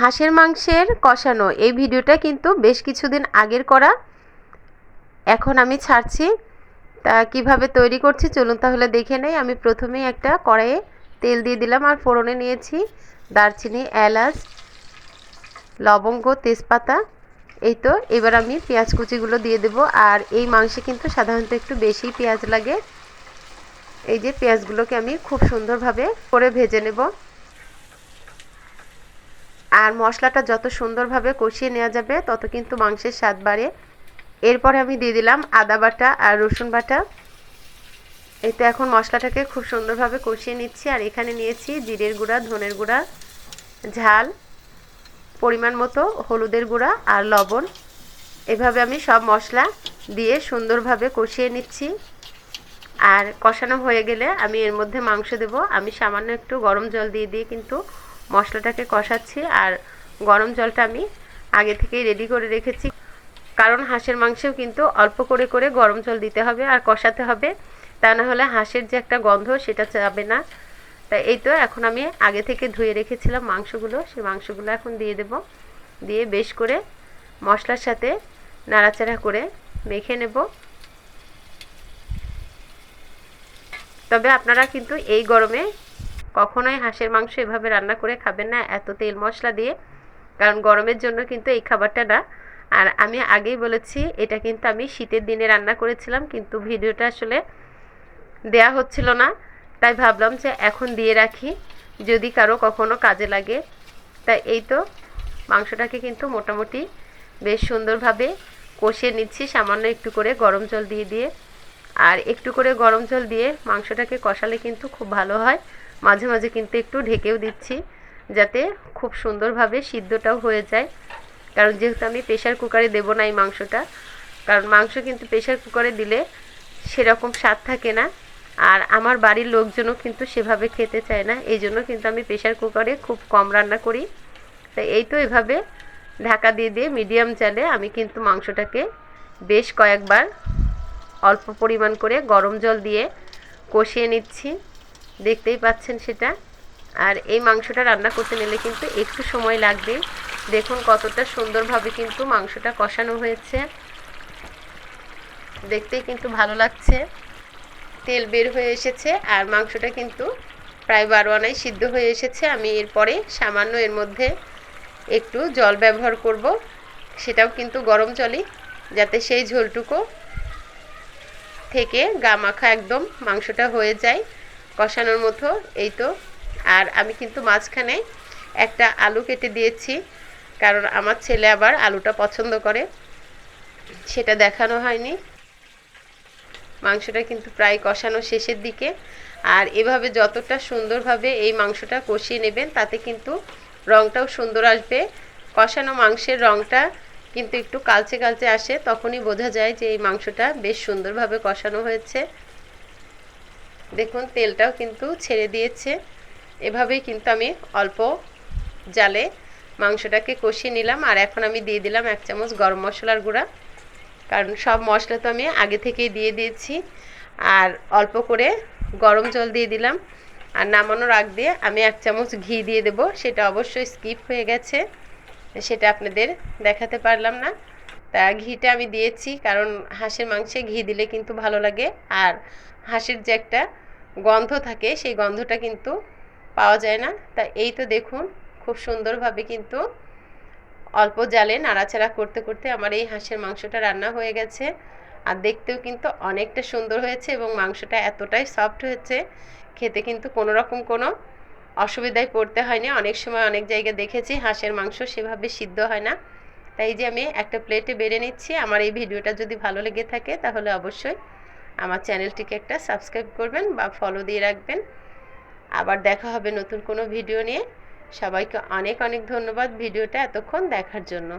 হাঁসের মাংসের কষানো। এই ভিডিওটা কিন্তু বেশ কিছুদিন আগের করা। এখন আমি ছাড়ছি। তা কীভাবে তৈরি করছি চলুন তাহলে দেখে নেই। আমি প্রথমেই একটা কড়াইয়ে তেল দিয়ে দিলাম আর ফোড়নে নিয়েছি দারচিনি, এলাচ, লবঙ্গ, তেজপাতা। এই তো, এবার আমি পেঁয়াজ কুচিগুলো দিয়ে দেব। আর এই মাংসে কিন্তু সাধারণত একটু বেশি পেঁয়াজ লাগে। এই যে পেঁয়াজগুলোকে আমি খুব সুন্দরভাবে করে ভেজে নেব। আর মশলাটা যত সুন্দরভাবে কষিয়ে নেওয়া যাবে, তত কিন্তু মাংসের স্বাদ বাড়ে। এরপরে আমি দিয়ে দিলাম আদা বাটা আর রসুন বাটা। এতে এখন মশলাটাকে খুব সুন্দরভাবে কষিয়ে নিচ্ছি। আর এখানে নিয়েছি জিরের গুঁড়া, ধনের গুঁড়া, ঝাল, পরিমাণ মতো হলুদের গুঁড়া আর লবণ। এভাবে আমি সব মশলা দিয়ে সুন্দরভাবে কষিয়ে নিচ্ছি। আর কষানো হয়ে গেলে আমি এর মধ্যে মাংস দেব। আমি সামান্য একটু গরম জল দিয়ে দিয়ে কিন্তু মশলাটাকে কষাচ্ছি আর গরম জলটা আমি আগে থেকেই রেডি করে রেখেছি। কারণ হাঁসের মাংসেও কিন্তু অল্প করে করে গরম জল দিতে হবে আর কষাতে হবে। তা না হলে হাঁসের যে একটা গন্ধ সেটা যাবে না। তা এই তো এখন আমি আগে থেকে ধুয়ে রেখেছিলাম মাংসগুলো, সেই মাংসগুলো এখন দিয়ে দেব। দিয়ে বেশ করে মশলার সাথে নাড়াচাড়া করে মেখে নেব। তবে আপনারা কিন্তু এই গরমে কখনোই হাঁসের মাংস এভাবে রান্না করে খাবেন না, এত তেল মশলা দিয়ে। কারণ গরমের জন্য কিন্তু এই খাবারটা না। আর আমি আগেই বলেছি, এটা কিন্তু আমি শীতের দিনে রান্না করেছিলাম, কিন্তু ভিডিওটা আসলে দেয়া হচ্ছিল না। তাই ভাবলাম যে এখন দিয়ে রাখি, যদি কারও কখনো কাজে লাগে। তাই এই তো, মাংসটাকে কিন্তু মোটামুটি বেশ সুন্দরভাবে কষিয়ে নিচ্ছি, সামান্য একটু করে গরম জল দিয়ে দিয়ে। আর একটু করে গরম জল দিয়ে মাংসটাকে কষালে কিন্তু খুব ভালো হয়। মাঝে মাঝে কিন্তু একটু ঢেকেও দিচ্ছি যাতে খুব সুন্দরভাবে সিদ্ধটাও হয়ে যায়। কারণ যেহেতু আমি প্রেশার কুকারে দেবো না এই মাংসটা, কারণ মাংস কিন্তু প্রেশার কুকারে দিলে সেরকম স্বাদ থাকে না। আর আমার বাড়ির লোকজনও কিন্তু সেভাবে খেতে চায় না, এই জন্য কিন্তু আমি প্রেশার কুকারে খুব কম রান্না করি। তাই এই তো এভাবে ঢাকা দিয়ে দিয়ে মিডিয়াম চালে আমি কিন্তু মাংসটাকে বেশ কয়েকবার অল্প পরিমাণ করে গরম জল দিয়ে কষিয়ে নিচ্ছি। দেখতেই পাচ্ছেন সেটা। আর এই মাংসটা রান্না করতে নিলে কিন্তু একটু সময় লাগবে। দেখুন কতটা সুন্দরভাবে কিন্তু মাংসটা কষানো হয়েছে। দেখতেই কিন্তু ভালো লাগছে। তেল বের হয়ে এসেছে আর মাংসটা কিন্তু প্রায় বারো আনায় সিদ্ধ হয়ে এসেছে। আমি এরপরে সামান্য এর মধ্যে একটু জল ব্যবহার করব। সেটাও কিন্তু গরম জলই যাতে সেই ঝোলটুকু থেকে গা মাখা একদম মাংসটা হয়ে যায়। কষানোর মতো, এই তো। আর আমি কিন্তু মাঝখানে একটা আলু কেটে দিয়েছি, কারণ আমার ছেলে আবার আলুটা পছন্দ করে। সেটা দেখানো হয়নি। মাংসটা কিন্তু প্রায় কষানো শেষের দিকে। আর এভাবে যতটা সুন্দরভাবে এই মাংসটা কষিয়ে নেবেন, তাতে কিন্তু রঙটাও সুন্দর আসবে। কষানো মাংসের রঙটা কিন্তু একটু কালচে কালচে আসে, তখনই বোঝা যায় যে এই মাংসটা বেশ সুন্দরভাবে কষানো হয়েছে। দেখুন, তেলটাও কিন্তু ছেড়ে দিয়েছে। এভাবেই কিন্তু আমি অল্প জালে মাংসটাকে কষিয়ে নিলাম। আর এখন আমি দিয়ে দিলাম এক চামচ গরম মশলার গুঁড়া। কারণ সব মশলা তো আমি আগে থেকেই দিয়ে দিয়েছি। আর অল্প করে গরম জল দিয়ে দিলাম। আর নামানোর আগ দিয়ে আমি এক চামচ ঘি দিয়ে দেব। সেটা অবশ্যই স্কিপ হয়ে গেছে। সেটা আপনাদের দেখাতে পারলাম না। তা ঘিটা আমি দিয়েছি, কারণ হাঁসের মাংসে ঘি দিলে কিন্তু ভালো লাগে। আর হাঁসের যে একটা গন্ধ থাকে, সেই গন্ধটা কিন্তু পাওয়া যায় না। তা এই তো দেখুন, খুব সুন্দরভাবে কিন্তু অল্প জালে নাড়াচাড়া করতে করতে আমার এই হাঁসের মাংসটা রান্না হয়ে গেছে। আর দেখতেও কিন্তু অনেকটা সুন্দর হয়েছে এবং মাংসটা এতটাই সফট হয়েছে, খেতে কিন্তু কোনো রকম কোনো অসুবিধায় পড়তে হয়নি। অনেক সময় অনেক জায়গায় দেখেছি হাঁসের মাংস সেভাবে সিদ্ধ হয় না। তাই যে আমি একটা প্লেটে বেড়ে নিচ্ছি। আমার এই ভিডিওটা যদি ভালো লেগে থাকে, তাহলে অবশ্যই আমার চ্যানেলটিকে একটা সাবস্ক্রাইব করবেন বা ফলো দিয়ে রাখবেন। আবার দেখা হবে নতুন কোনো ভিডিও নিয়ে। সবাইকে অনেক অনেক ধন্যবাদ ভিডিওটা এতক্ষণ দেখার জন্য।